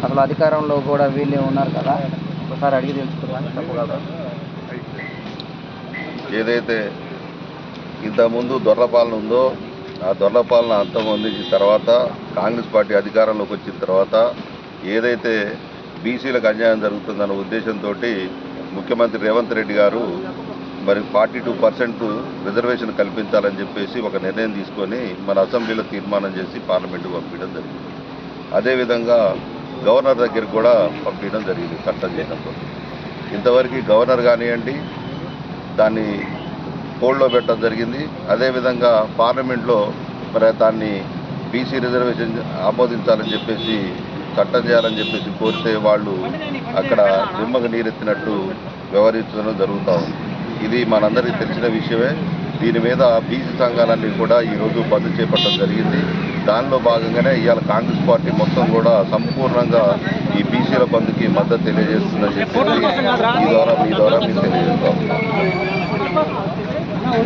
అసలు అధికారంలో కూడా వీళ్ళే ఉన్నారు కదా? ఒకసారి అడిగి తెలుసుకుందాం చెప్పగలరా ఏదైతే ఇంతకుముందు దొర్రపాలన ఉందో ఆ దొర్రపాలను అంతం అందించిన తర్వాత కాంగ్రెస్ పార్టీ అధికారంలోకి వచ్చిన తర్వాత ఏదైతే బీసీలకు అన్యాయం జరుగుతుందన్న ఉద్దేశంతో ముఖ్యమంత్రి రేవంత్ రెడ్డి గారు మరి ఫార్టీ టూ పర్సెంట్ రిజర్వేషన్ కల్పించాలని చెప్పేసి ఒక నిర్ణయం తీసుకొని మన అసెంబ్లీలో తీర్మానం చేసి పార్లమెంటుకు పంపించడం జరిగింది. అదేవిధంగా గవర్నర్ దగ్గరికి కూడా పంపించడం జరిగింది చట్టం చేయడంతో ఇంతవరకు గవర్నర్ కానివ్వండి దాన్ని హోల్డ్లో పెట్టడం జరిగింది. అదేవిధంగా పార్లమెంట్లో మరి దాన్ని బీసీ రిజర్వేషన్ ఆమోదించాలని చెప్పేసి చట్టం చేయాలని చెప్పేసి కోరితే వాళ్ళు అక్కడ నిమ్మకు నీరెత్తినట్టు వ్యవహరించడం జరుగుతూ ఉంది. ఇది మనందరికీ తెలిసిన విషయమే. దీని మీద బీసీ సంఘాలన్నీ కూడా ఈరోజు బంద్ చేపట్టడం జరిగింది. దానిలో భాగంగానే ఇవాళ కాంగ్రెస్ పార్టీ మొత్తం కూడా సంపూర్ణంగా ఈ బీసీల బంధుకి మద్దతు తెలియజేస్తుందని చెప్పి ఈ ద్వారా మీ ద్వారా మీకు తెలియజేస్తాం